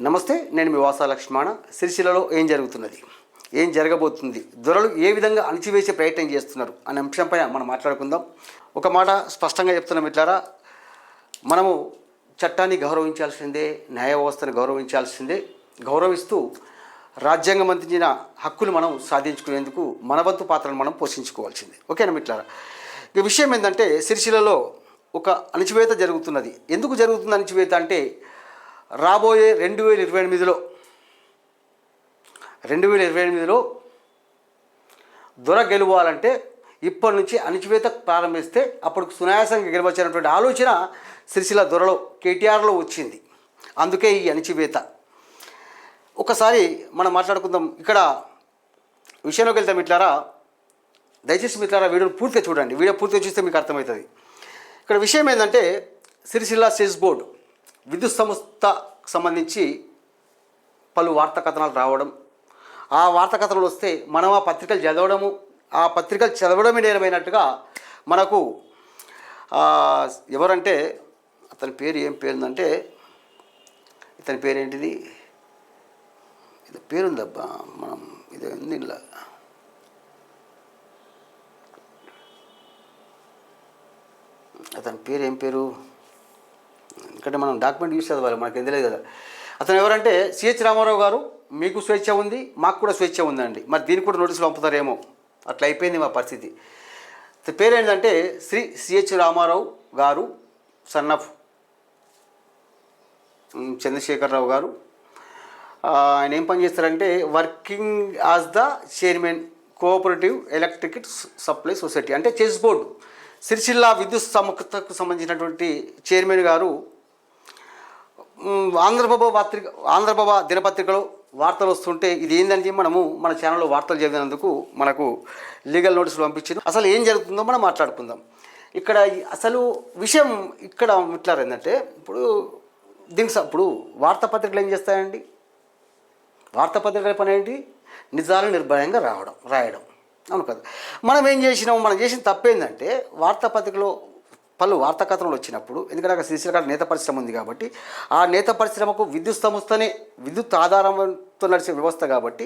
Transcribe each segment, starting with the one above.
నమస్తే నేను మీ వాసా లక్ష్మణ. సిరిసిల్లలో ఏం జరుగుతున్నది? ఏం జరగబోతుంది? దొరలు ఏ విధంగా అణిచివేసే ప్రయత్నం చేస్తున్నారు? అనే అంశంపై మనం మాట్లాడుకుందాం. ఒక మాట స్పష్టంగా చెప్తున్నాం ఇట్లారా మనము చట్టాన్ని గౌరవించాల్సిందే న్యాయ వ్యవస్థను గౌరవించాల్సిందే. గౌరవిస్తూ రాజ్యాంగం అందించిన హక్కులు మనం సాధించుకునేందుకు మన వంతు పాత్రను మనం పోషించుకోవాల్సిందే. ఓకేనా మిట్లారా ఈ విషయం ఏంటంటే సిరిసిల్లలో ఒక అణచివేత జరుగుతున్నది. ఎందుకు జరుగుతుంది అణచివేత అంటే రాబోయే రెండు వేల ఇరవై ఎనిమిదిలో రెండు వేల ఇరవై ఎనిమిదిలో దొర గెలవాలంటే ఇప్పటి నుంచి అణచివేత ప్రారంభిస్తే అప్పుడు సునాయాసంగా గెలవచ్చినటువంటి ఆలోచన సిరిసిల్ల దొరలో కేటీఆర్లో వచ్చింది. అందుకే ఈ అణచివేత. ఒకసారి మనం మాట్లాడుకుందాం. ఇక్కడ విషయంలోకి వెళ్తాం ఇట్లారా దయచేసి మిత్రారా వీడియోని పూర్తిగా చూడండి. వీడియో పూర్తిగా చూస్తే మీకు అర్థమవుతుంది. ఇక్కడ విషయం ఏంటంటే సిరిసిల్ల సెస్ బోర్డు విద్యుత్ సంస్థకు సంబంధించి పలు వార్తా కథనాలు రావడం. ఆ వార్తా కథనాలు వస్తే మనం ఆ పత్రికలు చదవడము ఆ పత్రికలు చదవడమే నేరమైనట్టుగా మనకు ఎవరంటే అతని పేరు ఏం పేరుందంటే ఇతని పేరేంటిది? ఇది పేరుందబ్బా మనం ఇది ఉంది ఇలా? అతని పేరు ఏం పేరు? ఎందుకంటే మనం డాక్యుమెంట్ యూస్ చదవాలి మనకి ఏం తెలియదు కదా. అతను ఎవరంటే సిహెచ్ రామారావు గారు మీకు స్వేచ్ఛ ఉంది మాకు కూడా స్వేచ్ఛ ఉందండి. మరి దీనికి కూడా నోటీసులు పంపుతారేమో. అట్లా అయిపోయింది మా పరిస్థితి. పేరు ఏంటంటే శ్రీ సిహెచ్ రామారావు గారు సన్ ఆఫ్ చంద్రశేఖరరావు గారు. ఆయన ఏం పని చేస్తారంటే working as the chairman cooperative electric supply society అంటే చెస్ బోర్డు సిరిసిల్ల విద్యుత్ సంస్థకు సంబంధించినటువంటి చైర్మన్ గారు ఆంధ్రప్రభ పత్రిక ఆంధ్రప్రభ దినపత్రికలో వార్తలు వస్తుంటే ఇది ఏందని మనము మన ఛానల్లో వార్తలు చదివినందుకు మనకు లీగల్ నోటీసులు పంపించింది. అసలు ఏం జరుగుతుందో మనం మాట్లాడుకుందాం. ఇక్కడ అసలు విషయం ఇక్కడ ఇట్లా ఏంటంటే ఇప్పుడు దీనికి ఇప్పుడు వార్తాపత్రికలు ఏం చేస్తాయండి? వార్తాపత్రికల పని ఏంటి? నిజాలు నిర్భయంగా రావడం రాయడం. అవును కదా? మనం ఏం చేసినాం? మనం చేసిన తప్పేందంటే వార్తాపత్రికలో పలు వార్తా కథనాలు వచ్చినప్పుడు ఎందుకంటే అక్కడ శ్రీశైల నేత పరిశ్రమ ఉంది కాబట్టి ఆ నేత పరిశ్రమకు విద్యుత్ సంస్థనే విద్యుత్ ఆధారంతో నడిచే వ్యవస్థ కాబట్టి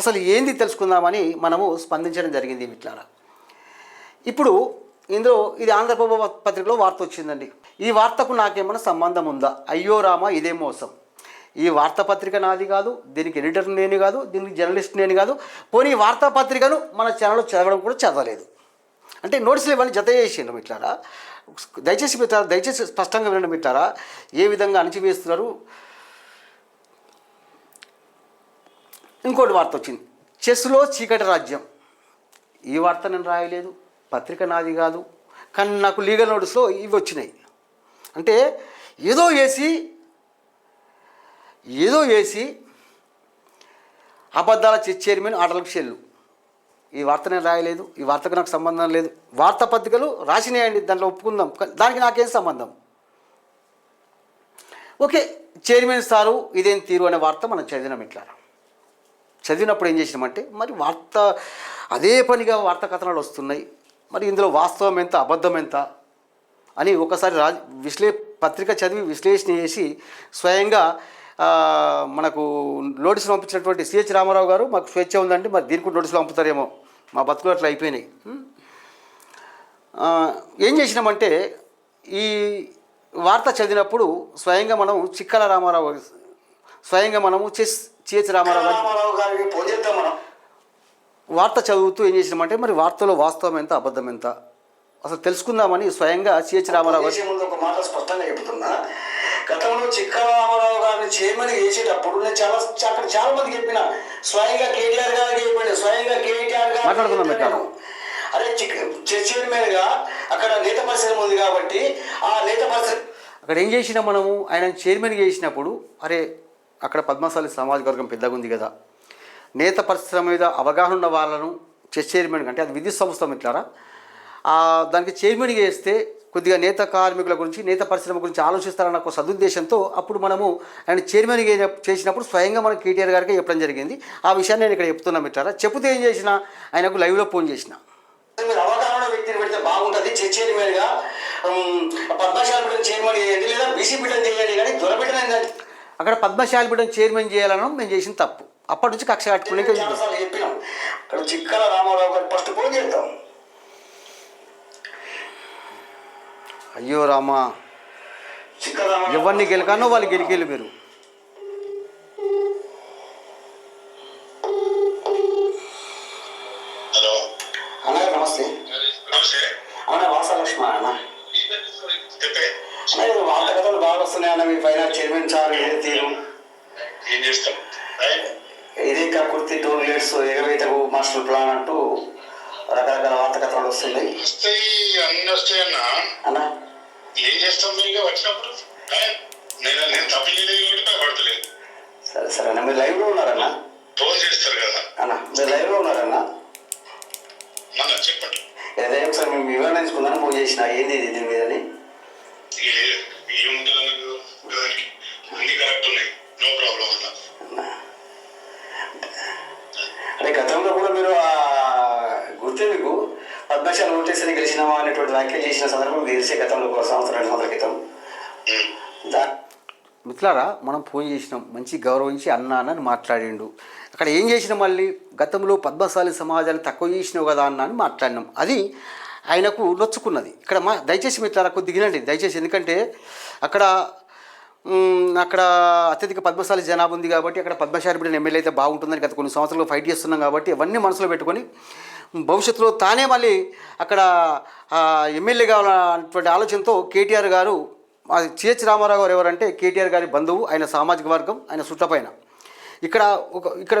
అసలు ఏంది తెలుసుకుందామని మనము స్పందించడం జరిగింది మిట్లారా. ఇప్పుడు ఇందులో ఇది ఆంధ్రప్రభ పత్రికలో వార్త వచ్చిందండి. ఈ వార్తకు నాకేమైనా సంబంధం ఉందా? అయ్యో రామ ఇదే మోసం. ఈ వార్తాపత్రిక నాది కాదు దీనికి ఎడిటర్ నేను కాదు దీనికి జర్నలిస్ట్ నేను కాదు పోనీ ఈ వార్తాపత్రికను మన ఛానల్లో చదవడం కూడా చదవలేదు. అంటే నోటీసులు ఇవన్నీ జత చేసిండు మిట్లారా. దయచేసి మిత్రారా దయచేసి స్పష్టంగా వినండి మిట్లారా ఏ విధంగా అణచివేస్తున్నారు? ఇంకోటి వార్త వచ్చింది. చెస్లో చీకటి రాజ్యం. ఈ వార్త నేను రాయలేదు. పత్రిక నాది కాదు. కానీ నాకు లీగల్ నోటీస్లో ఇవి వచ్చినాయి. అంటే ఏదో వేసి ఏదో వేసి అబద్ధాల చెస్ చైర్మన్ ఆటలకు చెల్లు. ఈ వార్త నేను రాయలేదు ఈ వార్తకు నాకు సంబంధం లేదు. వార్తాపత్రికలు రాసినాయండి దాంట్లో ఒప్పుకుందాం. కానీ దానికి నాకేం సంబంధం? ఓకే చైర్మన్ సారు ఇదేం తీరు అనే వార్త మనం చదివినాం ఇట్లా. చదివినప్పుడు ఏం చేసినామంటే మరి వార్త అదే పనిగా వార్తా కథనాలు వస్తున్నాయి. మరి ఇందులో వాస్తవం ఎంత అబద్ధం ఎంత అని ఒకసారి రా విశ్లే పత్రిక చదివి విశ్లేషణ చేసి స్వయంగా మనకు నోటీసులు పంపించినటువంటి సిహెచ్ రామారావు గారు మాకు స్వేచ్ఛ ఉందంటే మరి దీనికి నోటీసులు పంపుతారేమో. మా బతుకులు అట్లా అయిపోయినాయి. ఏం చేసినామంటే ఈ వార్త చదివినప్పుడు స్వయంగా మనం చిక్కల రామారావు స్వయంగా మనము చెస్ సిహెచ్ రామారావు గారు రామారావు గారికి వార్త చదువుతూ ఏం చేసినామంటే మరి వార్తలో వాస్తవం ఎంత అబద్ధం ఎంత? అసలు తెలుసుకుందామని స్వయంగా సిహెచ్ రామారావు గారు ఒక మాట స్పష్టంగా చెబుతున్నా. గతంలో చిక్క రామారావు గారిని చైర్మన్ చేసేటప్పుడు నేను చాలా అక్కడ చాలా మంది చెప్పిన స్వయంగా కేటీఆర్ గారికి చెప్పాను స్వయంగా కేటీఆర్ గారు? అరే చైర్మన్గా అక్కడ నేత పరిశ్రమ ఉంది కాబట్టి ఆ నేత పరిశ్రమ అక్కడ ఏం చేసినా మనము? ఆయన చైర్మన్ చేసినప్పుడు అరే అక్కడ పద్మశాలి సామాజిక వర్గం పెద్దగా ఉంది కదా. నేత పరిశ్రమ మీద అవగాహన ఉన్న వాళ్ళను చెస్ చైర్మన్ అంటే అది విద్యుత్ సంస్థ మిట్లారా ఆ, దానికి చైర్మన్ చేస్తే కొద్దిగా నేత కార్మికుల గురించి నేత పరిశ్రమ గురించి ఆలోచిస్తారన్న ఒక సదుద్దేశంతో అప్పుడు మనము ఆయన చైర్మన్ చేసినప్పుడు స్వయంగా మనం కేటీఆర్ గారికి చెప్పడం జరిగింది. ఆ విషయాన్ని నేను ఇక్కడ చెప్తున్నా మిట్లారా చెప్తే ఏం చేసిన? ఆయనకు లైవ్లో ఫోన్ చేసిన. మీరు అవగాహన వ్యక్తిని పెడితే బాగుంటుంది. చర్చ చైర్మన్గా ఉమ్, పద్మశాల బిడ్డను చైర్మన్ చేయండి లేదా బీసీ బిడ్డను చేయండి కానీ దొరబిడ్డను అక్కడ పద్మశాలి బిడ్డను చైర్మన్ చేయాలనడం మేము చేసిన తప్పు. అప్పటి నుంచి కక్ష కట్టుకునే చాలాసార్లు చెప్పినాం. అక్కడ చిక్కల రామారావు గారు ఫస్ట్ ఫోన్ చేద్దాం. అయ్యో రామా. ఎవరిని గెలకానో వాళ్ళు గెలికేళ్ళు మీరు. బాగా మీ పైన చైర్మన్ సార్ తీరు? ఇదే కకుర్తి ఎగవేతకు మాస్టర్ ప్లాన్ అంటూ రకరకాల వార్త కథలు వస్తున్నాయి వస్తాయి అన్ని వస్తాయి అన్న అన్న ఏం చేస్తాం వచ్చినప్పుడు? నేను నేను తప్పు చేయలేదు కాబట్టి భయపడతలేదు. సరే సరే అన్న మీరు లైవ్లో ఉన్నారన్న? ఫోన్ చేస్తారు కదా. అన్న మీరు లైవ్లో ఉన్నారన్న? చెప్పండి. ఏదైనా ఒకసారి మేము వివరణ ఫోన్ చేసిన ఏంది దీని మీదని? పద్మశాల ఓటేసరి గెలిచినామా అనేటువంటి వ్యాఖ్యలు చేసిన సందర్భం తెలిసే గతంలో ఒక సంవత్సరం రెండు సంవత్సరాల క్రితం. మిత్రులారా మనం ఫోన్ చేసినాం. మంచి గౌరవించి అన్నా అని మాట్లాడిండు. అక్కడ ఏం చేసినాం మళ్ళీ? గతంలో పద్మశాలి సమాజాన్ని తక్కువ చేసినావు కదా అన్న అని మాట్లాడినాం. అది ఆయనకు నొచ్చుకున్నది. ఇక్కడ మా దయచేసి మిత్రులారా కొద్ది దిగినండి దయచేసి ఎందుకంటే అక్కడ అక్కడ అత్యధిక పద్మశాలి జనాభా ఉంది కాబట్టి అక్కడ పద్మశాలి బిడ్డ ఎమ్మెల్యే అయితే బాగుంటుందని గత కొన్ని సంవత్సరాలు ఫైట్ చేస్తున్నాం కాబట్టి అవన్నీ మనసులో పెట్టుకొని భవిష్యత్తులో తానే మళ్ళీ అక్కడ ఎమ్మెల్యే కావాలన్నటువంటి ఆలోచనతో కేటీఆర్ గారు అది సిహెచ్ రామారావు గారు ఎవరంటే కేటీఆర్ గారి బంధువు ఆయన సామాజిక వర్గం ఆయన సుట్టపైన ఇక్కడ ఒక ఇక్కడ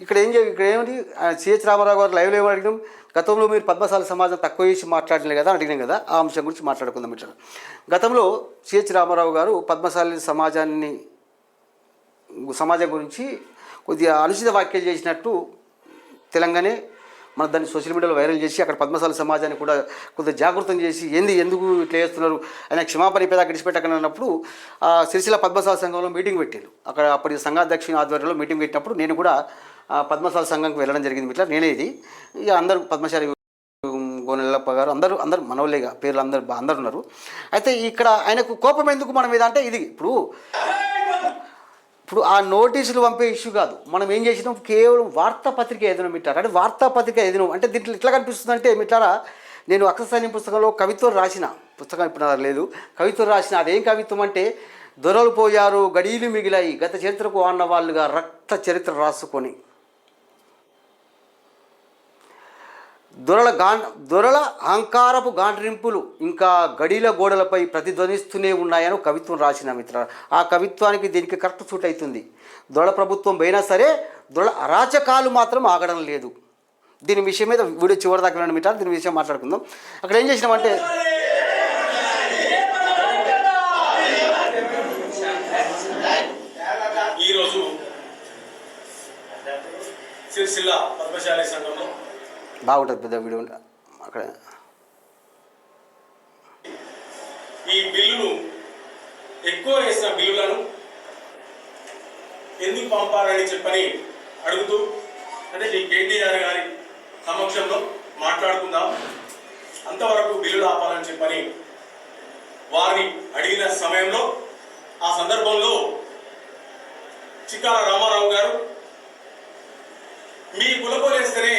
ఇక్కడ ఏం ఇక్కడ ఏమిటి? సిహెచ్ రామారావు గారు లైవ్లో ఏమని అడిగినాం గతంలో మీరు పద్మశాలి సమాజం తక్కువ చేసి మాట్లాడలేదు కదా అడిగినాం కదా ఆ అంశం గురించి మాట్లాడుకుందాం ఇట్లా గతంలో సిహెచ్ రామారావు గారు పద్మశాలి సమాజాన్ని సమాజం గురించి కొద్దిగా అనుచిత వ్యాఖ్యలు చేసినట్టు తెలంగాణ మన దాన్ని సోషల్ మీడియాలో వైరల్ చేసి అక్కడ పద్మశాల సమాజాన్ని కూడా కొంత జాగృతం చేసి ఏంది ఎందుకు ఇట్లా చేస్తున్నారు ఆయన క్షమాపణ పేద గడిచిపెట్టకని అన్నప్పుడు ఆ సిరిసిల్ల పద్మశాల సంఘంలో మీటింగ్ పెట్టారు అక్కడ అప్పటి సంఘాధ్యక్షుని ఆధ్వర్యంలో మీటింగ్ పెట్టినప్పుడు నేను కూడా పద్మశాల సంఘంకి వెళ్ళడం జరిగింది. ఇట్లా నేనే ఇది. ఇక అందరూ పద్మశాలి గోనెల్లప్ప గారు అందరూ అందరు మనవలేగా పేర్లు అందరు అందరు ఉన్నారు. అయితే ఇక్కడ ఆయనకు కోపం ఎందుకు మనం మీద అంటే ఇది ఇప్పుడు ఇప్పుడు ఆ నోటీసులు పంపే ఇష్యూ కాదు. మనం ఏం చేసినాం? కేవలం వార్తాపత్రిక ఏదైనా మిట్టారా? అంటే వార్తాపత్రిక ఏదైనా అంటే దీంట్లో ఎట్లా కనిపిస్తుంది అంటే మిట్టారా? నేను అక్షసైన్యం పుస్తకంలో కవిత్వం రాసిన. పుస్తకం ఇప్పుడు లేదు. కవిత్వం రాసిన అదేం కవిత్వం అంటే దొరలు పోయారు గడీలు మిగిలాయి. గత చరిత్రకు ఆన్న వాళ్ళుగా రక్త చరిత్ర రాసుకొని. దొరల గా దొరల అహంకారపు గాండ్రింపులు ఇంకా గడిల గోడలపై ప్రతిధ్వనిస్తూనే ఉన్నాయని కవిత్వం రాసిన మిత్ర ఆ కవిత్వానికి దీనికి కరెక్ట్ సూట్ అవుతుంది. దొరల ప్రభుత్వం పోయినా సరే దొరల అరాచకాలు మాత్రం ఆగడం లేదు. దీని విషయం మీద వీడియో చివరి దాకా వినండి మిత్ర దీని విషయం మాట్లాడుకుందాం. అక్కడ ఏం చేసినామంటే ఈరోజు సిరిసిల్ల పద్మశాలి సంఘంలో బాగుంటుంది పెద్ద వీడియో అక్కడ. ఈ బిల్లును ఎక్కువ వేసిన బిల్లులను ఎందుకు పంపాలని చెప్పని అడుగుతూ అంటే ఈ కేటీఆర్ గారి సమక్షంలో మాట్లాడుకుందాం. అంతవరకు బిల్లులు ఆపాలని చెప్పని వారిని అడిగిన సమయంలో ఆ సందర్భంలో చిక్కాల రామారావు గారు మీ కులపోలేస్తేనే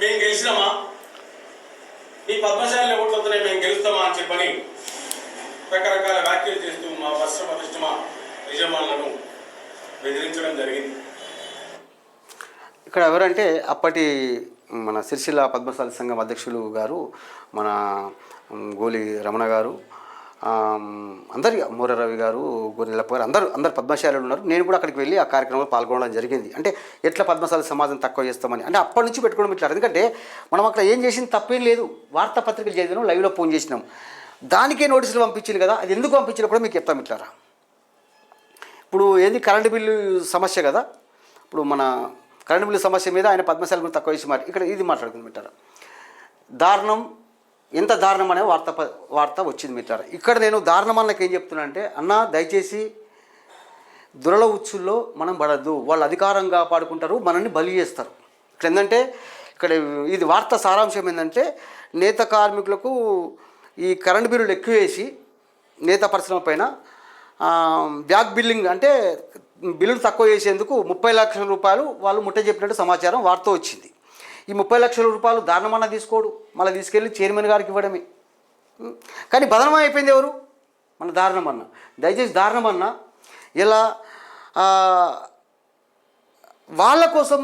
మేము గెలిచినామా? మీ పద్మశాలి ఓట్లతోనే మేము గెలుస్తామా అని చెప్పని రకరకాల వ్యాఖ్యలు చేస్తూ మా వర్ష ప్రతిష్టమ యజమానులను బెదిరించడం జరిగింది. ఇక్కడ ఎవరంటే అప్పటి మన సిరిసిల్ల పద్మశాలి సంఘం అధ్యక్షులు గారు మన గోలి రమణ గారు అందరి మూర రవి గారు గోనెలప్ప గారు అందరూ అందరు పద్మశాలులు ఉన్నారు. నేను కూడా అక్కడికి వెళ్ళి ఆ కార్యక్రమంలో పాల్గొనడం జరిగింది. అంటే ఎట్లా పద్మశాలి సమాజం తక్కువ చేస్తామని. అంటే అప్పటి నుంచి పెట్టుకోవడం ఇట్లా. ఎందుకంటే మనం అక్కడ ఏం చేసింది తప్పేం లేదు. వార్తాపత్రికలు చదివినాం లైవ్లో ఫోన్ చేసినాం. దానికే నోటీసులు పంపించింది కదా. అది ఎందుకు పంపించినా కూడా మీకు చెప్తాం ఇట్లారా. ఇప్పుడు ఏంది? కరెంటు బిల్లు సమస్య కదా. ఇప్పుడు మన కరెంటు బిల్లు సమస్య మీద ఆయన పద్మశాల గురించి తక్కువ వేసి మాట ఇక్కడ ఇది మాట్లాడుకుంటారు దారుణం ఎంత దారుణం అనే వార్త వార్త వచ్చింది మిత్ర ఇక్కడ నేను దారుణం అన్నకి ఏం చెప్తున్నానంటే అన్న దయచేసి దురల ఉచ్చుల్లో మనం పడద్దు. వాళ్ళు అధికారం కాపాడుకుంటారు మనల్ని బలి చేస్తారు. ఇక్కడ ఏంటంటే ఇక్కడ ఇది వార్త సారాంశం ఏంటంటే నేత కార్మికులకు ఈ కరెంటు బిల్లులు ఎక్కువ వేసి నేత పరిశ్రమ పైన బ్యాక్ బిల్లింగ్ అంటే బిల్లులు తక్కువ చేసేందుకు ముప్పై లక్షల రూపాయలు వాళ్ళు ముట్ట చెప్పినట్టు సమాచారం వార్త వచ్చింది. ఈ ముప్పై లక్షల రూపాయలు దారుణమన్నా తీసుకోడు. మళ్ళీ తీసుకెళ్ళి చైర్మన్ గారికి ఇవ్వడమే. కానీ బదనం అయిపోయింది ఎవరు? మన దారుణమన్న. దయచేసి దారుణమన్న ఇలా వాళ్ళ కోసం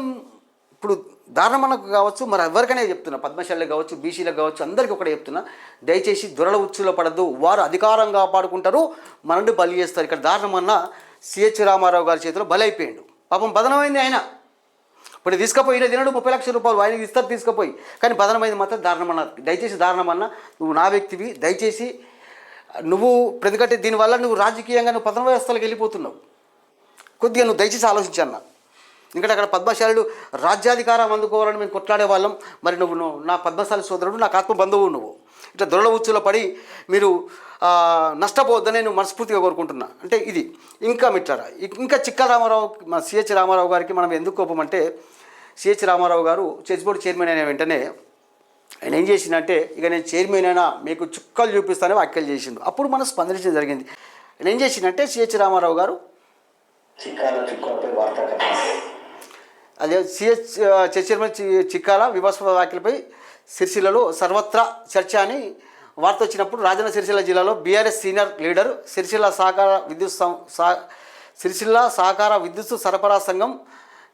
ఇప్పుడు దారుణమన్నకు కావచ్చు మరి ఎవరికైనా చెప్తున్నా పద్మశాలకు కావచ్చు బీసీలకు కావచ్చు అందరికీ ఒకటే చెప్తున్నా దయచేసి దొరల ఉచ్చులో పడద్దు వారు అధికారం కాపాడుకుంటారు మనల్ని బలి చేస్తారు. ఇక్కడ దారుణమన్న సిహెచ్ రామారావు గారి చేతిలో బలి అయిపోయాడు. పాపం బదనమైంది ఆయన. ఇప్పుడు తీసుకుపోయి ఈయన తినడు ముప్పై లక్షల రూపాయలు ఆయనకి ఇస్తారు తీసుకుపోయి. కానీ బదనమైంది మాత్రం దారుణమన్న దయచేసి దారుణమన్న నువ్వు నా వ్యక్తివి దయచేసి నువ్వు ఎందుకంటే దీనివల్ల నువ్వు రాజకీయంగా నువ్వు పతన వ్యవస్థలకు వెళ్ళిపోతున్నావు. కొద్దిగా నువ్వు దయచేసి ఆలోచించన్న ఎందుకంటే అక్కడ పద్మశాలుడు రాజ్యాధికారం అందుకోవాలని మేము కొట్లాడే వాళ్ళం. మరి నువ్వు నువ్వు నా పద్మశాలి సోదరుడు నాకు ఆత్మ బంధువు నువ్వు. ఇట్లా దొరల ఉచ్చులో పడి మీరు నష్టపోవద్దని నేను మనస్ఫూర్తిగా కోరుకుంటున్నా. అంటే ఇది ఇంకా మిట్లారా ఇంకా చిక్క రామారావు మా సిహెచ్ రామారావు గారికి మనం ఎందుకు కోపం అంటే సిహెచ్ రామారావు గారు చెస్ బోర్డు చైర్మన్ అయిన వెంటనే ఆయన ఏం చేసిందంటే ఇక నేను చైర్మన్ అయినా మీకు చుక్కలు చూపిస్తానని వ్యాఖ్యలు చేసిండు. అప్పుడు మనం స్పందించడం జరిగింది. ఆయన ఏం చేసిందంటే సిహెచ్ రామారావు గారు అదే సిహెచ్ చైర్మన్ చిక్కాల వివాదాస్పద వ్యాఖ్యలపై సిరిసిల్లలో సర్వత్రా చర్చ అని వార్త వచ్చినప్పుడు రాజన్న సిరిసిల్ల జిల్లాలో బీఆర్ఎస్ సీనియర్ లీడర్ సిరిసిల్ల సహకార విద్యుత్ సిరిసిల్ల సహకార విద్యుత్ సరఫరా సంఘం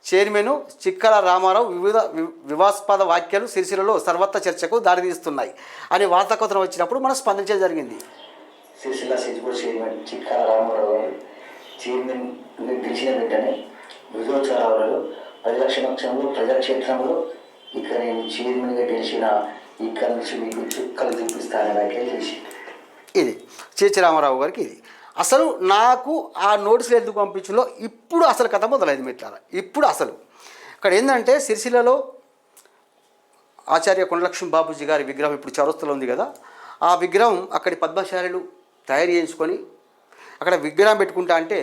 చైర్మన్ చిక్కల రామారావు వివిధ వి- వివాదాస్పద వ్యాఖ్యలు సిరిసిల్లలో సర్వత్ర చర్చకు దారితీస్తున్నాయి అని వార్తా కథనం వచ్చినప్పుడు మనం స్పందించడం జరిగింది. సిరిసిల్ల సిద్దిపూర్ చైర్మన్ చిక్కాల రామారావు గారు చైర్మన్ గెలిచిన వెంటనే విజయోత్సవాలలో ప్రజాక్షేత్రంలో ప్రజాక్షేత్రంలో ఇక్కడ నేను చైర్మన్గా గెలిచిన ఇక్కడ నుంచి మీకు చుక్కలు చూపిస్తానని వ్యాఖ్యలు చేసి ఇది. చేచి రామారావు గారికి ఇది. అసలు నాకు ఆ నోటీసులు ఎందుకు పంపించిందో ఇప్పుడు అసలు కథ మొదలైంది మిట్లారా ఇప్పుడు అసలు. ఇక్కడ ఏంటంటే సిరిసిల్లలో ఆచార్య కొండలక్ష్మి బాబుజీ గారి విగ్రహం ఇప్పుడు చరస్తులో ఉంది కదా. ఆ విగ్రహం అక్కడి పద్మశాలులు తయారు చేయించుకొని అక్కడ విగ్రహం పెట్టుకుంటా అంటే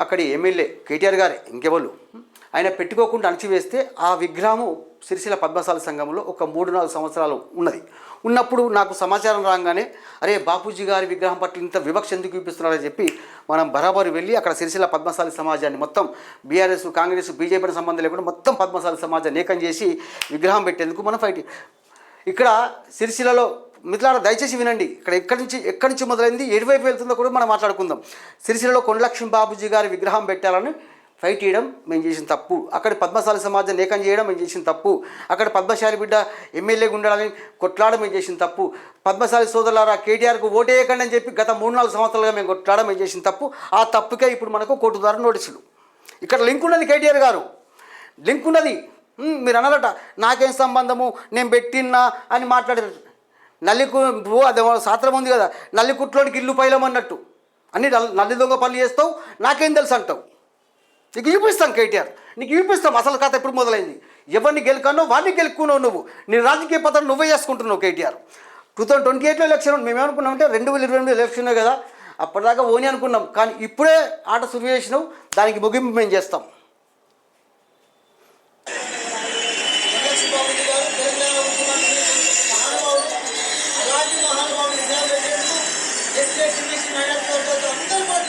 అక్కడి ఎమ్మెల్యే కేటీఆర్ గారే ఇంకెవరు? ఆయన పెట్టుకోకుండా అణచివేస్తే ఆ విగ్రహము సిరిసిల్ల పద్మశాల సంఘంలో ఒక మూడు నాలుగు సంవత్సరాలు ఉన్నది. ఉన్నప్పుడు నాకు సమాచారం రాగానే అరే బాపూజీ గారి విగ్రహం పట్ల ఇంత వివక్ష ఎందుకు చూపిస్తున్నారని చెప్పి మనం బరాబరు వెళ్ళి అక్కడ సిరిసిల్ల పద్మశాలి సమాజాన్ని మొత్తం బీఆర్ఎస్ కాంగ్రెస్ బీజేపీ సంబంధం లేకుండా మొత్తం పద్మశాలి సమాజాన్ని ఏకం చేసి విగ్రహం పెట్టేందుకు మనం ఫైట్ ఇక్కడ సిరిసిల్లలో మిత్రులారా దయచేసి వినండి. ఇక్కడ ఎక్కడి నుంచి ఎక్కడి నుంచి మొదలైంది? ఎటువైపు వెళ్తుందో కూడా మనం మాట్లాడుకుందాం. సిరిసిల్లలో కొండలక్ష్మి బాబుజీ గారి విగ్రహం పెట్టాలని ఫైట్ చేయడం మేము చేసిన తప్పు. అక్కడ పద్మశాలి సమాజం లేఖం చేయడం మేము చేసిన తప్పు. అక్కడ పద్మశాలి బిడ్డ ఎమ్మెల్యేగా ఉండాలని కొట్లాడడం మేము చేసిన తప్పు. పద్మశాలి సోదరులారా కేటీఆర్కు ఓటేయకండి అని చెప్పి గత మూడు నాలుగు సంవత్సరాలుగా మేము కొట్లాడడం మేము చేసిన తప్పు. ఆ తప్పుకే ఇప్పుడు మనకు కోర్టు ద్వారా నోటీసులు. ఇక్కడ లింక్ ఉన్నది కేటీఆర్ గారు. లింక్ ఉన్నది. మీరు అన్నారట నాకేం సంబంధము? నేను పెట్టినా అని మాట్లాడారు. నల్లికు అదే శాస్త్రం ఉంది కదా. నల్లికుట్లోనికి ఇల్లు పైలమన్నట్టు అన్ని నల్- నల్లి దొంగ పనులు చేస్తావు నాకేం తెలుసు అంటావు. నీకు చూపిస్తాం కేటీఆర్. నీకు చూపిస్తాం అసలు కథ ఎప్పుడు మొదలైంది? ఎవరిని గెలుకన్నో వాడిని గెలుక్కున్నావు నువ్వు. నీ రాజకీయ పత్రం నువ్వే చేసుకుంటున్నావు కేటీఆర్. టూ థౌసండ్ ట్వంటీ ఎయిట్లో ఎలక్షన్ మేమేమనుకున్నాం అంటే రెండు వేల ఇరవై ఎనిమిది ఎలక్షన్ కదా. అప్పటిదాకా ఓని అనుకున్నాం. కానీ ఇప్పుడే ఆట సురు చేసినావు దానికి ముగింపు మేము చేస్తాం.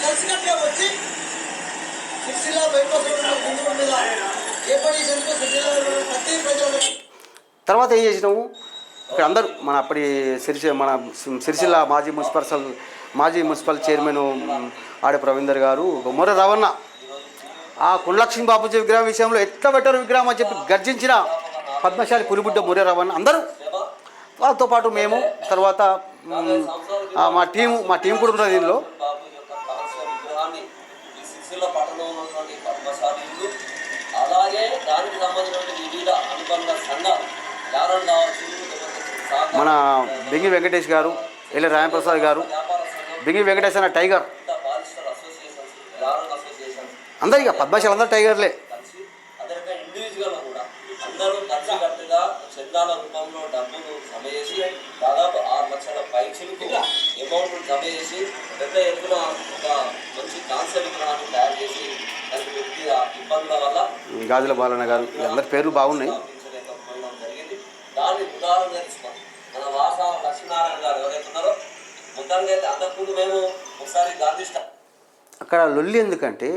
కలిసినట్లే వచ్చి సిరిసిల్ల బైపాస్ గుంటూరు మీద సిరిసిల్ల ప్రతి ప్రజలు తర్వాత ఏం చేసినాము ఇక్కడ అందరూ మన అప్పటి సిరిసి మన సిరిసిల్ల మాజీ మున్సిపల్ మాజీ మున్సిపల్ చైర్మన్ ఆడే ప్రవీందర్ గారు మొర రవణ. ఆ కుండలక్ష్మి బాపూజీ విగ్రహం విషయంలో ఎట్లా పెట్టారు విగ్రహం అని చెప్పి గర్జించిన పద్మశాలి పులిబుడ్డ మొర్రె రవణ అందరూ. వాళ్ళతో పాటు మేము తర్వాత మా టీము మా టీం కూడా ఉన్నది దీనిలో సిరిసిల్ల పట్టణంలో ఉన్నటువంటి పద్మశాలీలు అలాగే దానికి సంబంధించినటువంటి వివిధ అనుబంధ సంఘాలు యారం కావచ్చు మన బెంగి వెంకటేష్ గారు ఎల్లి రాయప్రసాద్ గారు బెంగి వెంకటేష్ అన్న టైగర్. అందరు ఇక పద్మశాలి అందరూ టైగర్లే. అందరూ చందాల రూపంలో డబ్బులు దాదాపు ఆరు లక్షల పైచిలకు జమ చేసి పెద్ద ఎత్తున ఒక మంచి కాన్సెప్ట్ విగ్రహాన్ని తయారు చేసి దానికి ఇబ్బందుల వల్ల గాజుల బాలన్న గారు అందరి పేర్లు బాగున్నాయి. జరిగింది. దాన్ని ఉదాహరణగా తీసుకున్నాం మన వాస లక్ష్మీనారాయణ గారు ఎవరైతే ఉన్నారో మొత్తానికి అయితే అంతకుముందు మేము ఒకసారి గాంధీ అక్కడ లొల్లి ఎందుకంటే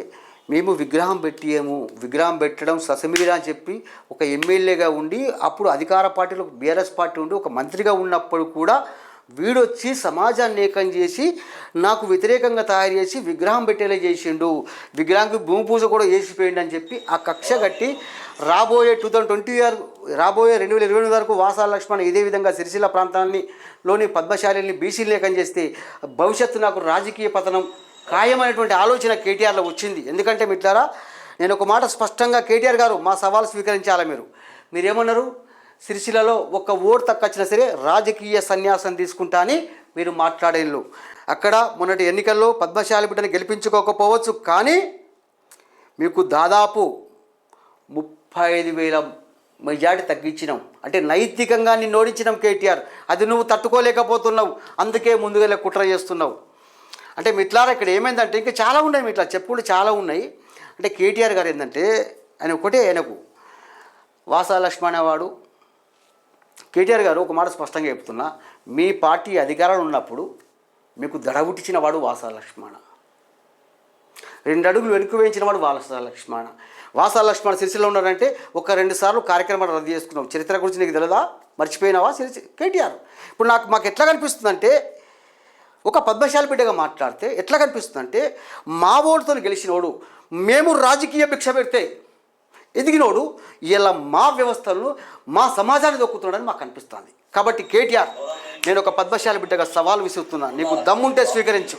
మేము విగ్రహం పెట్టియము విగ్రహం పెట్టడం ససమీరా అని చెప్పి ఒక ఎమ్మెల్యేగా ఉండి అప్పుడు అధికార పార్టీలో బీఆర్ఎస్ పార్టీ ఉండి ఒక మంత్రిగా ఉన్నప్పుడు కూడా వీడొచ్చి సమాజాన్ని ఏకం చేసి నాకు వ్యతిరేకంగా తయారు చేసి విగ్రహం పెట్టేలా చేసిండు. విగ్రహానికి భూమి పూజ కూడా చేసిపోయిండు అని చెప్పి ఆ కక్ష కట్టి రాబోయే టూ థౌజండ్ ట్వంటీ ఇయర్ రాబోయే రెండు వేల ఇరవై ఎనిమిది వరకు వాసాల లక్ష్మణ్ ఇదే విధంగా సిరిసిల్ల ప్రాంతాన్ని లోని పద్మశాలిని బీసీ లేఖం చేస్తే భవిష్యత్తు నాకు రాజకీయ పతనం ఖాయమైనటువంటి ఆలోచన కేటీఆర్లో వచ్చింది. ఎందుకంటే మిట్లారా నేను ఒక మాట స్పష్టంగా కేటీఆర్ గారు మా సవాల్ స్వీకరించాలా మీరు? మీరేమన్నారు? సిరిసిల్లలో ఒక్క ఓటు తక్కువచ్చినా సరే రాజకీయ సన్యాసం తీసుకుంటా అని మీరు మాట్లాడేళ్ళు. అక్కడ మొన్నటి ఎన్నికల్లో పద్మశాలి బిడ్డను గెలిపించుకోకపోవచ్చు కానీ మీకు దాదాపు ముప్పై ఐదు వేల మెజార్టీ తగ్గించినాం. అంటే నైతికంగా నిన్ను ఓడించినాం కేటీఆర్. అది నువ్వు తట్టుకోలేకపోతున్నావు. అందుకే ముందుగా కుట్ర చేస్తున్నావు. అంటే మిట్లారా ఇక్కడ ఏమైందంటే ఇంకా చాలా ఉన్నాయి మిట్లా చెప్పుకుంటే చాలా ఉన్నాయి. అంటే కేటీఆర్ గారు ఏంటంటే ఆయన ఒకటే ఆయనకు. వాసా లక్ష్మణ వాడు కేటీఆర్ గారు ఒక మాట స్పష్టంగా చెప్తున్నా మీ పార్టీ అధికారంలో ఉన్నప్పుడు మీకు దడబుట్టించిన వాడు వాసా లక్ష్మణ. రెండు అడుగులు వెనుక వేయించిన వాడు వాసా లక్ష్మణ. వాసా లక్ష్మణ సిరిసిలో ఉన్నారంటే ఒక రెండు సార్లు కార్యక్రమాలు రద్దు చేసుకున్నాం. చరిత్ర గురించి నీకు తెలియదా మర్చిపోయినావా సిరిసి? కేటీఆర్. ఇప్పుడు నాకు మాకు ఎట్లా కనిపిస్తుందంటే ఒక పద్మశాలి బిడ్డగా మాట్లాడితే ఎట్లా కనిపిస్తుందంటే మా ఓటుతో గెలిచినోడు మేము రాజకీయ భిక్ష పెడితే ఎదిగినోడు ఇలా మా వ్యవస్థలను మా సమాజాన్ని దొక్కుతున్నాడని మాకు అనిపిస్తుంది. కాబట్టి కేటీఆర్ నేను ఒక పద్మశాల బిడ్డగా సవాల్ విసురుతున్నా. నీకు దమ్ముంటే స్వీకరించు.